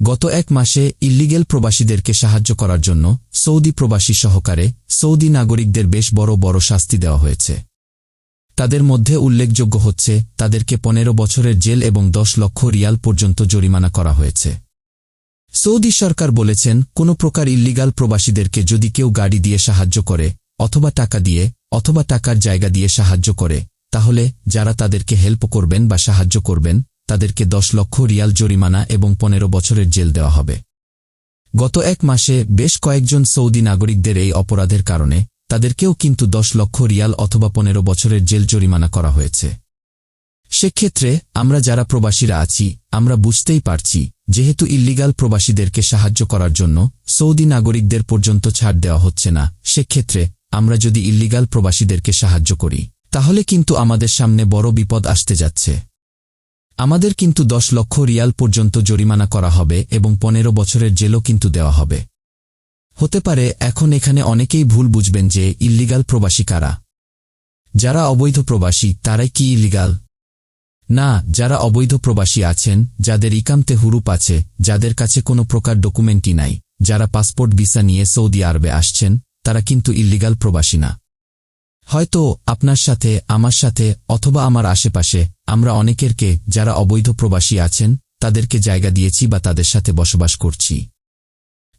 গত এক মাসে ইল্লিগেল প্রবাসীদেরকে সাহায্য করার জন্য সৌদি প্রবাসী সহকারে সৌদি নাগরিকদের বেশ বড় বড় শাস্তি দেওয়া হয়েছে। তাদের মধ্যে উল্লেখযোগ্য হচ্ছে, তাদেরকে পনেরো বছরের জেল এবং দশ লক্ষ রিয়াল পর্যন্ত জরিমানা করা হয়েছে। সৌদি সরকার বলেছেন, কোনো প্রকার ইল্লিগাল প্রবাসীদেরকে যদি কেউ গাড়ি দিয়ে সাহায্য করে, অথবা টাকা দিয়ে, অথবা টাকার জায়গা দিয়ে সাহায্য করে, তাহলে যারা তাদেরকে হেল্প করবেন বা সাহায্য করবেন তাদেরকে দশ লক্ষ রিয়াল জরিমানা এবং পনেরো বছরের জেল দেওয়া হবে। গত এক মাসে বেশ কয়েকজন সৌদি নাগরিকদের এই অপরাধের কারণে তাদেরকেও কিন্তু দশ লক্ষ রিয়াল অথবা পনেরো বছরের জেল জরিমানা করা হয়েছে। সেক্ষেত্রে আমরা যারা প্রবাসীরা আছি, আমরা বুঝতেই পারছি, যেহেতু ইল্লিগাল প্রবাসীদেরকে সাহায্য করার জন্য সৌদি নাগরিকদের পর্যন্ত ছাড় দেওয়া হচ্ছে না, সেক্ষেত্রে আমরা যদি ইল্লিগাল প্রবাসীদেরকে সাহায্য করি, তাহলে কিন্তু আমাদের সামনে বড় বিপদ আসতে যাচ্ছে। আমাদের কিন্তু দশ লক্ষ রিয়াল পর্যন্ত জরিমানা করা হবে এবং পনেরো বছরের জেলও কিন্তু দেওয়া হবে। হতে পারে এখন এখানে অনেকেই ভুল বুঝবেন যে ইল্লিগাল প্রবাসী কারা। যারা অবৈধ প্রবাসী, তারাই কি ইলিগাল? না, যারা অবৈধ প্রবাসী আছেন, যাদের ইকামতে হুরুপ আছে, যাদের কাছে কোনো প্রকার ডকুমেন্টই নাই, যারা পাসপোর্ট ভিসা নিয়ে সৌদি আরবে আসছেন, তারা কিন্তু ইল্লিগাল প্রবাসী না। হয়তো আপনার সাথে, আমার সাথে, অথবা আমার আশেপাশে আমরা অনেকেরকে, যারা অবৈধ প্রবাসী আছেন, তাদেরকে জায়গা দিয়েছি বা তাদের সাথে বসবাস করছি।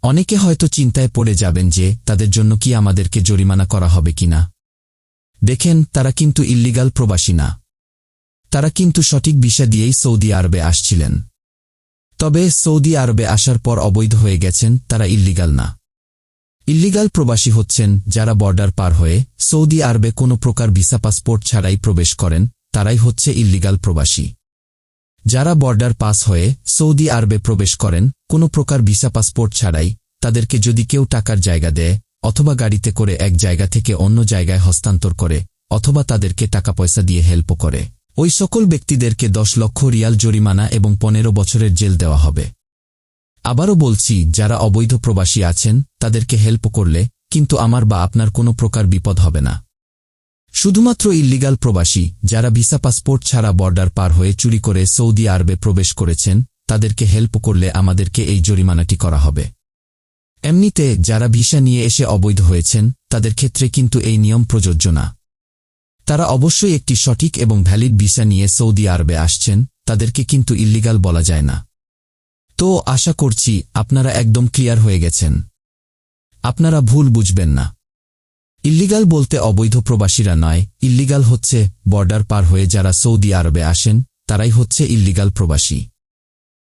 অনেকে হয়তো চিন্তায় পড়ে যাবেন যে, তাদের জন্য কি আমাদেরকে জরিমানা করা হবে কিনা। দেখেন, তারা কিন্তু ইল্লিগাল প্রবাসী না। তারা কিন্তু সঠিক ভিসা দিয়েই সৌদি আরবে আসছিলেন। তবে সৌদি আরবে আসার পর অবৈধ হয়ে গেছেন, তারা ইল্লিগাল না। ইল্লিগাল প্রবাসী হচ্ছেন, যারা বর্ডার পার হয়ে সৌদি আরবে কোনো প্রকার ভিসা পাসপোর্ট ছাড়াই প্রবেশ করেন তারাই হচ্ছে ইল্লিগাল প্রবাসী। যারা বর্ডার পাস হয়ে সৌদি আরবে প্রবেশ করেন, কোনো প্রকার ভিসা পাসপোর্ট ছাড়াই তাদেরকে যদি কেউ টাকার জায়গা দেয়, অথবা গাড়িতে করে এক জায়গা থেকে অন্য জায়গায় হস্তান্তর করে, অথবা তাদেরকে টাকা পয়সা দিয়ে হেল্প করে। ওই সকল ব্যক্তিদেরকে দশ লক্ষ রিয়াল জরিমানা এবং পনেরো বছরের জেল দেওয়া হবে। আবারও বলছি, যারা অবৈধ প্রবাসী আছেন, তাদেরকে হেল্প করলে, কিন্তু আমার বা আপনার কোনো প্রকার বিপদ হবে না। শুধুমাত্র ইল্লিগাল প্রবাসী যারা ভিসা পাসপোর্ট ছাড়া বর্ডার পার হয়ে চুরি করে সৌদি আরবে প্রবেশ করেছেন, তাদেরকে হেল্প করলে আমাদেরকে এই জরিমানাটি করা হবে। এমনিতে যারা ভিসা নিয়ে এসে অবৈধ হয়েছেন, তাদের ক্ষেত্রে কিন্তু এই নিয়ম প্রযোজ্য না। তারা অবশ্যই একটি সঠিক এবং ভ্যালিড ভিসা নিয়ে সৌদি আরবে আসছেন, তাদেরকে কিন্তু ইল্লিগাল বলা যায় না। তো আশা করছি আপনারা একদম ক্লিয়ার হয়ে গেছেন। আপনারা ভুল বুঝবেন না। ইল্লিগাল বলতে অবৈধ প্রবাসীরা নয়, ইল্লিগাল হচ্ছে বর্ডার পার হয়ে যারা সৌদি আরবে আসেন, তারাই হচ্ছে ইল্লিগাল প্রবাসী।